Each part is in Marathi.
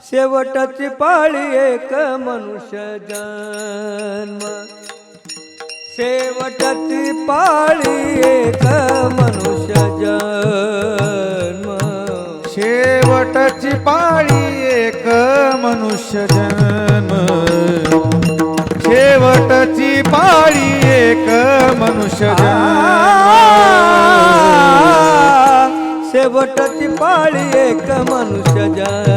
शेवटाची पाळी एक मनुष्य जन्म. शेवटाची पाळी एक मनुष्य जन्म. शेवटची पाळी एक मनुष्य जन्म. शेवटची पाळी एक मनुष्य जन्म. शेवटाची पाळी एक मनुष्य जन्म.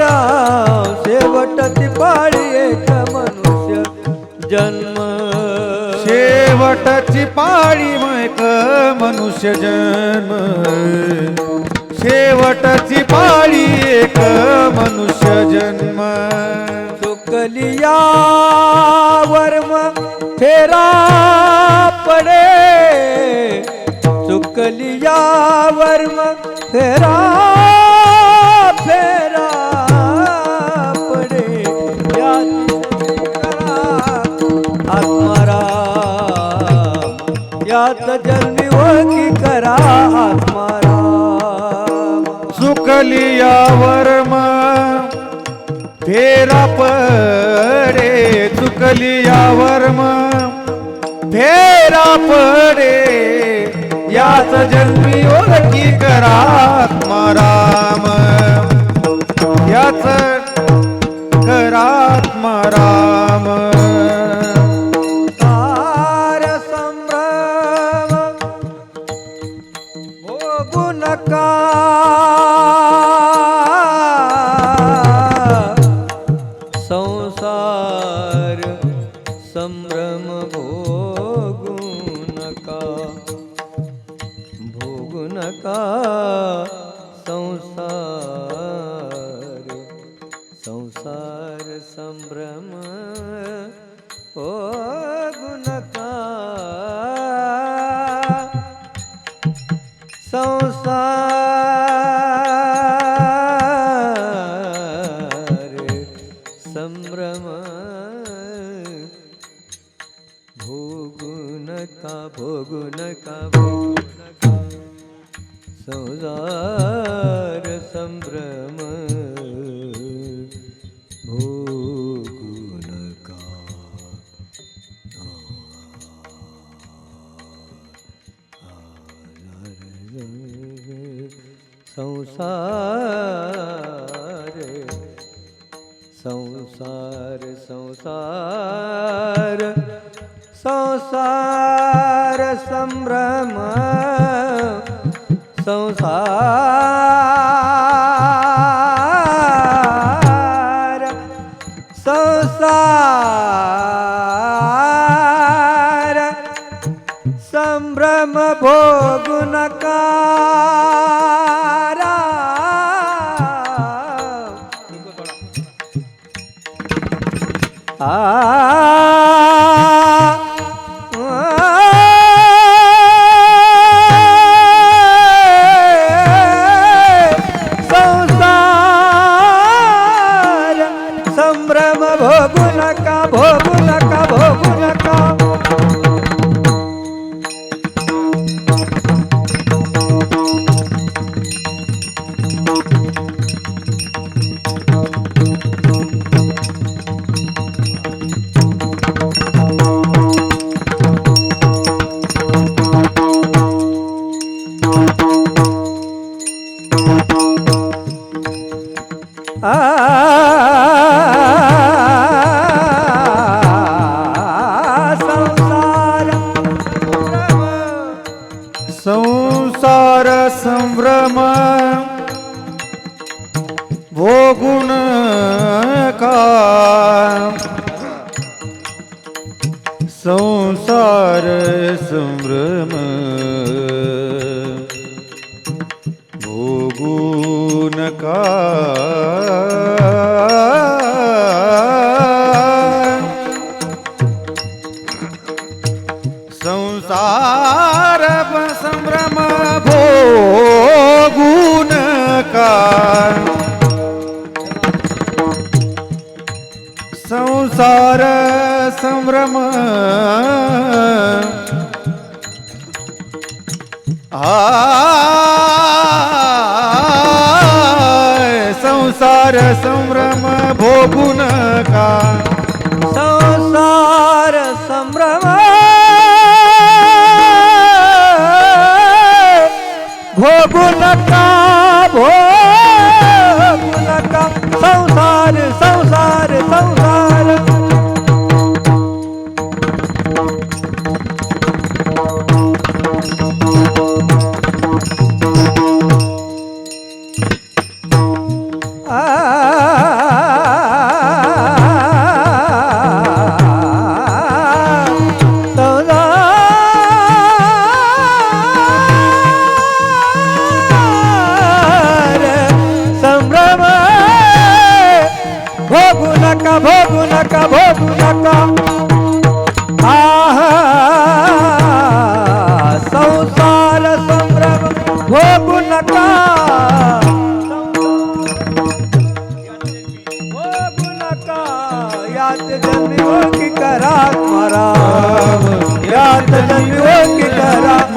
शेवटाची पाळी एक मनुष्य जन्म. शेवटची पाळी एक मनुष्य जन्म. शेवटची पाळी एक मनुष्य जन्म. चुकलिया वर्म फेरा पडे. चुकलिया वर्म फेरा आत्माराम यात जन्मी ओळखी करा आत्मारा सुकलिया वर्म फेरा पडे चुकलिया वर्म फेरा पडे याच जन्मी ओळखी करा आत्माराम याच संसार संभ्रम भोगू नका भोगू नका संसार संसार संभ्रम। संसार संभ्रम भोगू नका संसार संसार संसार संसार संभ्रम संसार संसार संभ्रम भोग नका आ भोगुण का? संसार संभ्रम। भोगुन का? संसार संभ्रम भोगुन का? संसार संभ्रम. आ संसार संभ्रम भोगू नका. संसार संभ्रम का भोगुना का आहा, संसार संभ्रम भोगुन का याद जन्म हो करा, मरा। याद जन्म हो करा।